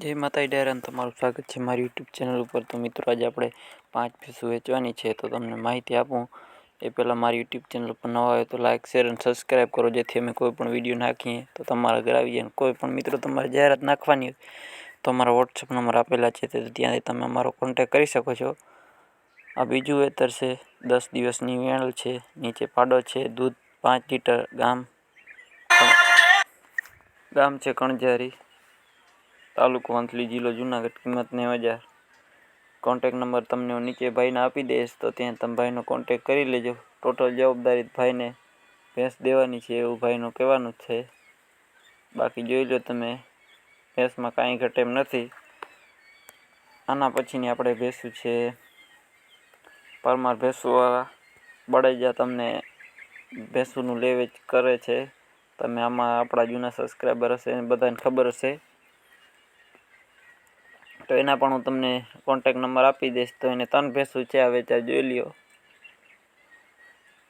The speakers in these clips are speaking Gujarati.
જય માતા ડેરન તમારું સ્વાગત છે મારી યુટ્યુબ ચેનલ ઉપર. તો મિત્રો, આજે આપણે પાંચ પીસું વેચવાની છે, તો તમને માહિતી આપું. એ પહેલાં મારી યુટ્યુબ ચેનલ ઉપર નવા હોય તો લાઇક શેર અને સબસ્ક્રાઈબ કરો, જેથી અમે કોઈ પણ વીડિયો નાખીએ, તો તમારા ઘરે આવી જાય કોઈ પણ મિત્રો તમારે જાહેરાત નાખવાની હોય, તો અમારા વોટ્સઅપ નંબર આપેલા છે, તો ત્યાંથી તમે અમારો કોન્ટેક કરી શકો છો. આ બીજું વેતર છે, દસ દિવસની વેણ છે, નીચે પાડો છે, દૂધ પાંચ લીટર, ગામ. ગામ છે કણજારી તાલુકો વંથલી જિલ્લો જુનાગઢ કિંમત નેવ હજાર. કોન્ટેક નંબર તમને હું નીચે ભાઈને આપી દઈશ, તો ત્યાં તમે ભાઈનો કોન્ટેક કરી લેજો. ટોટલ જવાબદારી ભાઈને ભેંસ દેવાની છે એવું ભાઈનું કહેવાનું છે. બાકી જોઈ લો તમે, ભેંસમાં કાંઈ ઘટે એમ નથી. આના પછીની આપણે ભેંસું છે. પરમાર ભેંસુવાળા બળેજા તમને ભેંસુનું લેવેચ કરે છે. તમે આમાં આપણા જૂના સબસ્ક્રાઈબર હશે બધાને ખબર હશે. તો એના પણ હું તમને કોન્ટેક નંબર આપી દઈશ. તો એને ત્રણ ભેંસું છે, આ વેચાર જોઈ લ્યો.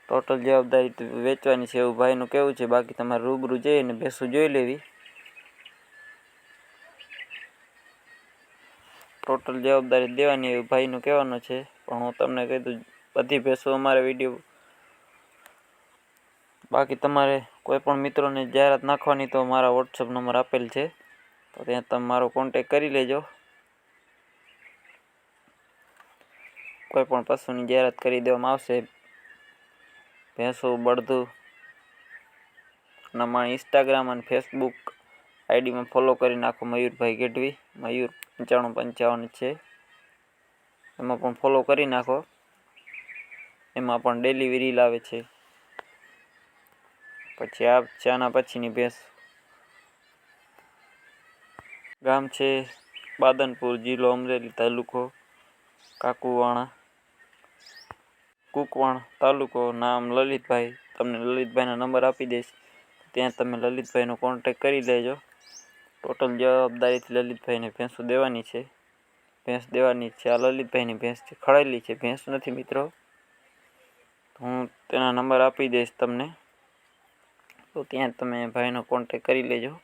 ટોટલ જવાબદારી વેચવાની છે એવું ભાઈનું કેવું છે? બાકી તમારે રૂબરૂ જઈને ભેંસું જોઈ લેવી. ટોટલ જવાબદારી દેવાની એવું ભાઈનું કહેવાનું છે. પણ હું તમને કહી દઉં, બધી ભેંસો અમારે વીડિયો બાકી તમારે કોઈ પણ મિત્રોને જાહેરાત નાખવાની તો મારા વોટ્સઅપ નંબર આપેલ છે. તો ત્યાં તમે મારો કોન્ટેક કરી લેજો. કોઈ પણ પશુની જાહેરાત કરી દેવામાં આવશે. ભેંસો બળદું અમારા ઇન્સ્ટાગ્રામ અને ફેસબુક આઈડીમાં ફોલો કરી નાખો મયુરભાઈ ગઢવી. મયુર પંચાણું પંચાવન છે. એમાં પણ ફોલો કરી નાખો. એમાં પણ ડેલી રીલ આવે છે. પછી આ ચાના પછીની ભેંસ ગામ છે બાદનપુર જિલ્લો અમરેલી તાલુકો કાકુવાણા. કુકવાણ તાલુકો નામ લલિતભાઈ. તમને લલિતભાઈનો નંબર આપી દઈશ. ત્યાં તમે લલિતભાઈનો કોન્ટેક કરી લેજો. ટોટલ જવાબદારીથી લલિતભાઈને ભેંસો દેવાની છે. ભેંસ દેવાની છે. આ લલિતભાઈની ભેંસ છે ખળેલી છે. ભેંસ નથી મિત્રો. હું તેના નંબર આપી દઈશ તમને. તો ત્યાં તમે ભાઈનો કોન્ટેક કરી લેજો.